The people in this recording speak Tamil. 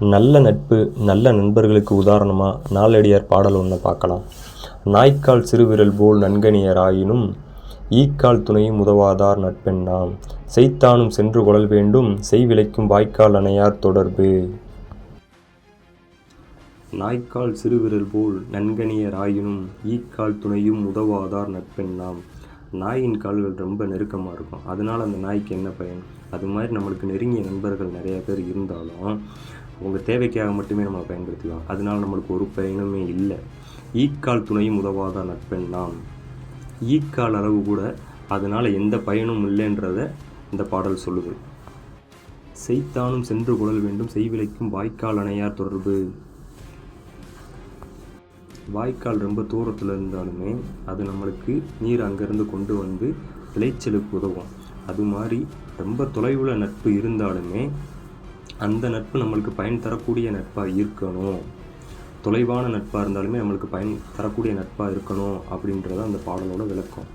நல்ல நட்பு நல்ல நண்பர்களுக்கு உதாரணமாக நாலடியார் பாடல் ஒன்று பார்க்கலாம். நாய்க்கால் சிறுவிரல் போல் நன்கனியராயினும் ஈக்கால் துணையும் உதவாதார் நட்பெண்ணாம் செய்தானும் சென்று கொழல் வேண்டும் செய்விளைக்கும் வாய்க்கால் அணையார் தொடர்பு. நாய்க்கால் சிறுவிரல் போல் நன்கனியராயினும் ஈக்கால் துணையும் உதவாதார் நட்பெண்ணாம் நாயின் கால்கள் ரொம்ப நெருக்கமாக இருக்கும். அதனால் அந்த நாய்க்கு என்ன பயன்? அது மாதிரி நம்மளுக்கு நெருங்கிய நண்பர்கள் நிறைய பேர் இருந்தாலும் அவங்க தேவைக்காக மட்டுமே நம்ம பயன்படுத்திக்கலாம். அதனால் நம்மளுக்கு ஒரு பயனுமே இல்லை. ஈக்கால் துணையும் உதவாத நட்பெண்ணாம் ஈக்கால் அளவு கூட அதனால் எந்த பயனும் இல்லைன்றத இந்த பாடல் சொல்லுது. செய்தானும் சென்று கொள்ளல் வேண்டும் செய்விலைக்கும் வாய்க்கால் அணையார் தொடர்பு. வாய்க்கால் ரொம்ப தூரத்தில் இருந்தாலுமே அது நம்மளுக்கு நீர் அங்கேருந்து கொண்டு வந்து விளைச்சலுக்கு உதவும். அது மாதிரி ரொம்ப தொலைவில் நட்பு இருந்தாலுமே அந்த நட்பு நம்மளுக்கு பயன் தரக்கூடிய நட்பாக இருக்கணும். தொலைவான நட்பாக இருந்தாலுமே நம்மளுக்கு பயன் தரக்கூடிய நட்பாக இருக்கணும் அப்படின்றத அந்த பாடலோட விளக்கம்.